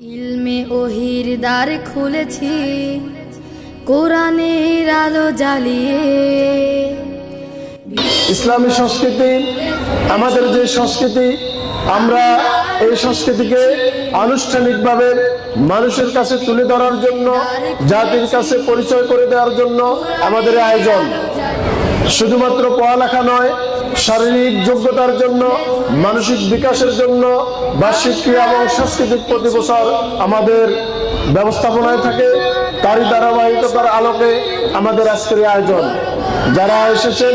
ইলমে ওহির দ্বার খুলেছি, কোরআনের আলো জ্বালিয়ে। ইসলামী সংস্কৃতি, আমাদের যে সংস্কৃতি, আমরা এই সংস্কৃতিকে আনুষ্ঠানিকভাবে মানুষের কাছে তুলে ধরার জন্য, জাতির কাছে পরিচয় করে দেওয়ার জন্য আমাদের আয়োজন। শুধুমাত্র পড়ালেখা নয় শারীরিক যোগ্যতার জন্য, মানসিক বিকাশের জন্য, বার্ষিক ক্রিয়া এবং সাংস্কৃতিক প্রতি বছর আমাদের ব্যবস্থাপনায় থাকে। তারই ধারাবাহিকতার আলোকে আমাদের আজকের আয়োজন। যারা এসেছেন,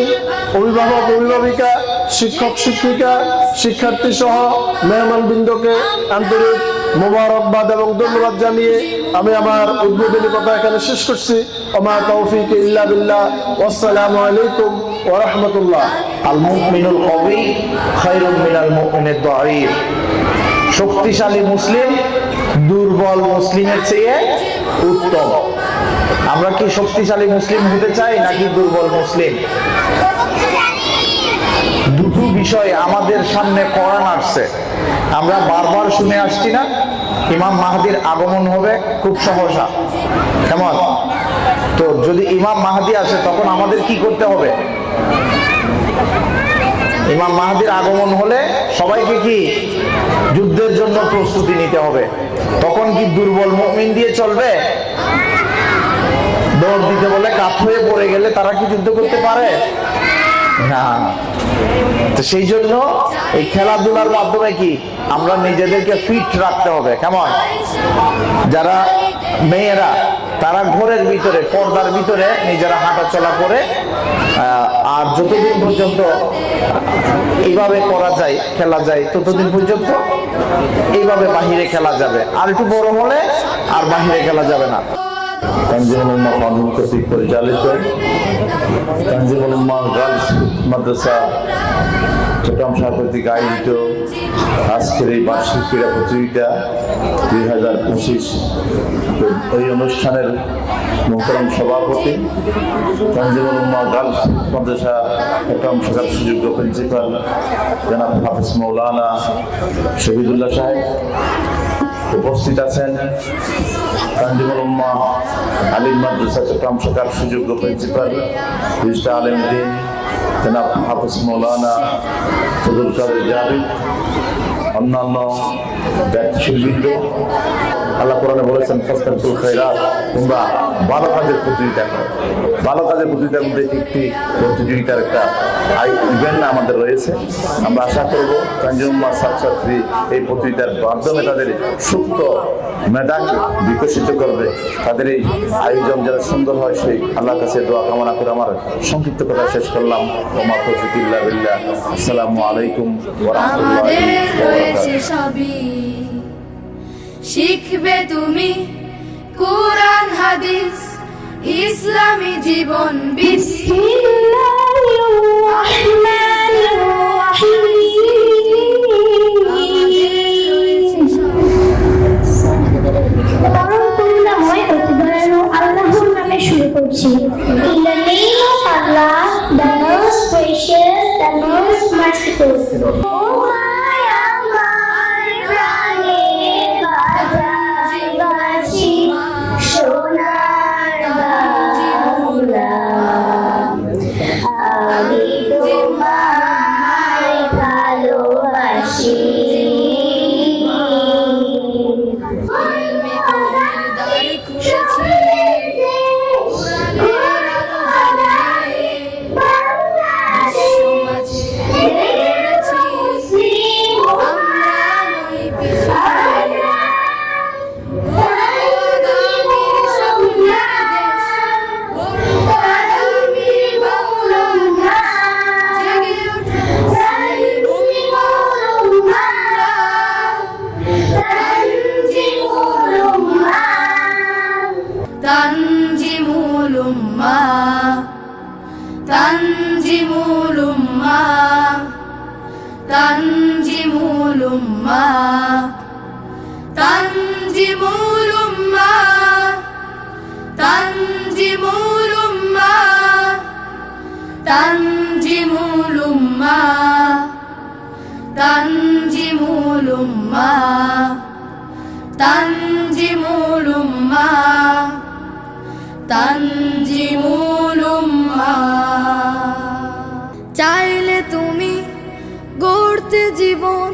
অভিভাবক অভিভাবিকা, শিক্ষক শিক্ষিকা শিক্ষার্থী সহ মেহমান বৃন্দকে আন্তরিক মোবারকবাদ এবং ধন্যবাদ জানিয়ে আমি আমার উদ্বোধনী কথা এখানে শেষ করছি। ওমা তৌফিক ইল্লা বিল্লাহ। আসসালামু আলাইকুম ওয়া রাহমাতুল্লাহ। আল মুমিনুল কবি খায়রুম মিনাল মুমিনিদ দাঈফ শক্তিশালী মুসলিম, দুর্বল মুসলিমের চেয়ে উত্তম। আমরা কি শক্তিশালী মুসলিম হতে চাই নাকি দুর্বল মুসলিম? বিষয় আমাদের সামনে কোরআন আসছে। আমরা বারবার শুনে আসছি না, ইমাম মাহাদির আগমন হবে খুব সহসা। কেমন? তো যদি ইমাম মাহাদি আসে, তখন আমাদের কি করতে হবে? ইমাম মাহাদির আগমন হলে সবাইকে কি যুদ্ধের জন্য প্রস্তুতি নিতে হবে? তখন কি দুর্বল মুমিন দিয়ে চলবে? দৌড় দিতে বলে কাত হয়ে পড়ে গেলে তারা কি যুদ্ধ করতে পারে? না। তো সেই জন্য এই খেলাধুলার মাধ্যমে কি আমরা নিজেদেরকে ফিট রাখতে হবে, কেমন? যারা মেয়েরা, তারা ঘরের ভিতরে, পর্দার ভিতরে নিজেরা হাঁটা চলা করে আর যতদিন পর্যন্ত এইভাবে করা যায়, খেলা যায়, ততদিন পর্যন্ত এইভাবে বাহিরে খেলা যাবে। আর একটু বড় হলে আর বাহিরে খেলা যাবে না। তানজিমুল উম্মাহ কর্তৃক পরিচালিত তানজিমুল গার্লস মাদ্রাসা চট্টগ্রাম কর্তৃক আয়োজিত আজকের এই বার্ষিক প্রতিযোগিতা দুই হাজার পঁচিশ। এই অনুষ্ঠানের মোহতরম সভাপতি তানজিমুল গার্লস মাদ্রাসা চট্টগ্রাম শাখার সুযোগ্য প্রিন্সিপাল জনাব হাফিজ মৌলানা শহীদুল্লাহ সাহেব। উপস্থিত আছেন আলিম মাদ্রাসা চট্টগ্রাম শাখার সুযোগ্য প্রিন্সিপাল রিস্টা আলেম দিন, জনাব হাফিজ মৌলানা ফজল জাহিদ অন্যান্য ব্যক্তিশিল্পীবৃন্দ আল্লাহ কোরআনে বলেছেন তোমরা ভালো কাজের প্রতিযোগিতা করো। ভালো কাজের প্রতিযোগিতার মধ্যে একটি প্রতিযোগিতার একটা ইভেন্ট আমাদের রয়েছে। আমরা আশা করব তানজিমুল্লাহ ছাত্রছাত্রী এই প্রতিযোগিতার মাধ্যমে তাদের সুপ্ত মেধাকে বিকশিত করবে। তাদের এই আয়োজন যারা সুন্দর হয় সেই আল্লাহর কাছে দোয়া কামনা করে আমার সংক্ষিপ্ত কথা শেষ করলাম। ওমা তৌফিকুল্লাহ বিল্লাহ। আসসালামু আলাইকুম শিখবে তুমি কোরআন হাদিস ইসলামী জীবন বিসমিল্লাহ تنجم الأمة تنجم الأمة تنجم الأمة تنجم الأمة تنجم الأمة تنجم الأمة تنجم জীবন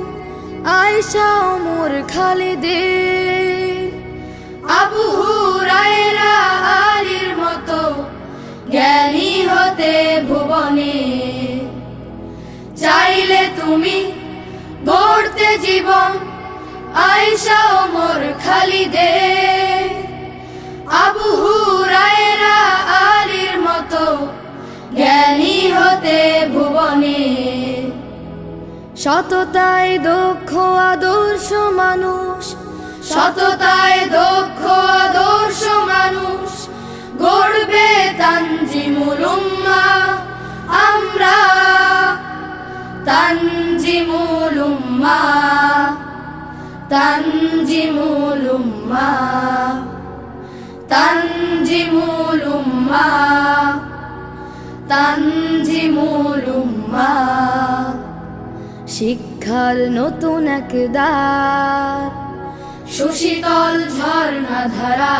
আয়সা ওমর খালিদের আবু মতো জ্ঞানী হতে ভুবনে। চাইলে তুমি গড়তে জীবন আয়সা খালি খালিদের সততায় দক্ষ, আদর্শ মানুষ। সততায় দক্ষ, আদর্শ মানুষ। গড়বে তানজিমুল উম্মা। আমরা তানজিমুল উম্মা। তানজিমুল উম্মা। তানজিমুল উম্মা। তানজিমুল উম্মা। শিক্ষার নতুন এক দ্বার। সুশীতল ঝর্ণা ধারা,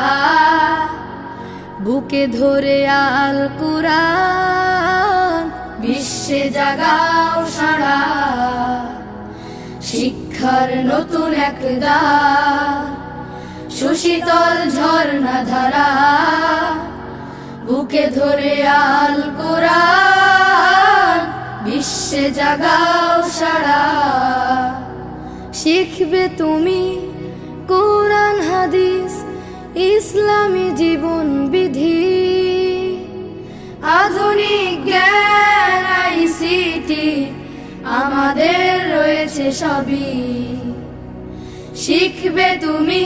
বুকে ধরে আল কুরআন, বিশ্বে জাগাও সারা। শিক্ষার নতুন এক দ্বার, সুশীতল ঝর্ণা ধারা, বুকে ধরে আল কোরআন বিশ্বে জাগাও সারা। শিখবে তুমি কোরআন, হাদিস, ইসলামী জীবন বিধি। আধুনিক জ্ঞান আইসিটি আমাদের রয়েছে সবই। শিখবে তুমি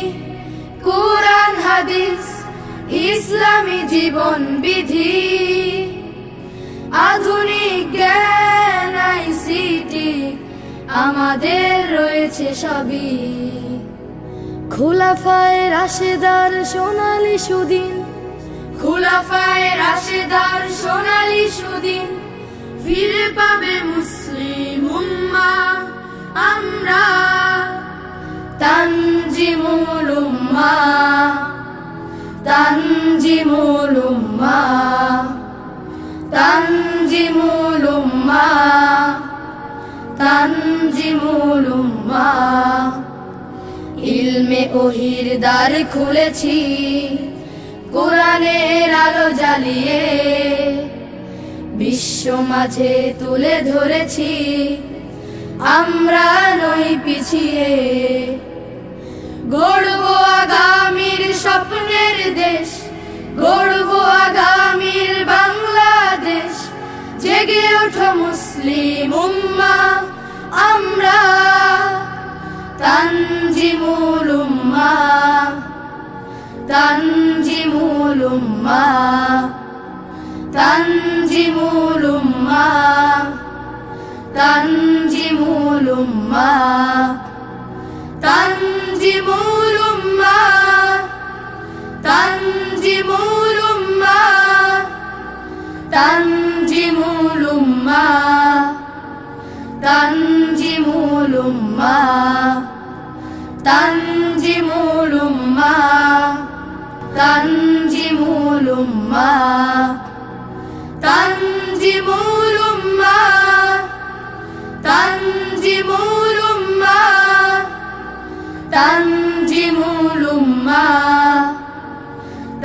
কোরআন, হাদিস, ইসলামী জীবন বিধি। আধুনিক জ্ঞান আইসিটি আমাদের রয়েছে সবই। খোলাফায় রাশেদার সোনালি সুদিন, খোলাফায় রাশেদার সোনালি সুদিন, ফিরে পাবে মুসলিম উম্মা আমরা। তানজিমুল উম্মা তানজিমুল উম্মা। উম্মা ইলমে ওহির দ্বার খুলেছি, কোরআনের আলো জ্বালিয়ে বিশ্ব মাঝে তুলে ধরেছি, আমরা নই পিছিয়ে। গড়ব আগামীর স্বপ্নের দেশ, গড়ব আগামীর বাংলাদেশ, জেগে ওঠো মুসলিম উম্মা, আমরা তানজিমুল উম্মাহ তানজিমুল উম্মাহ তানজিমুল উম্মাহ তানজিমুল উম্মাহ তানজিমুল উম্মাহ তানজিমুল উম্মাহ তানজিমুল উম্মাহ তানজিমুল উম্মা, তানজিমুল উম্মা তানজিমুল উম্মা তানজিমুল উম্মা তানজিমুল উম্মা তানজিমুল উম্মা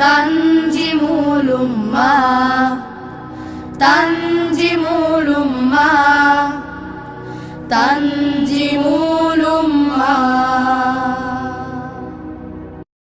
তানজিমুল উম্মা তানজিমুল উম্মা। তানজিমুল উম্মাহ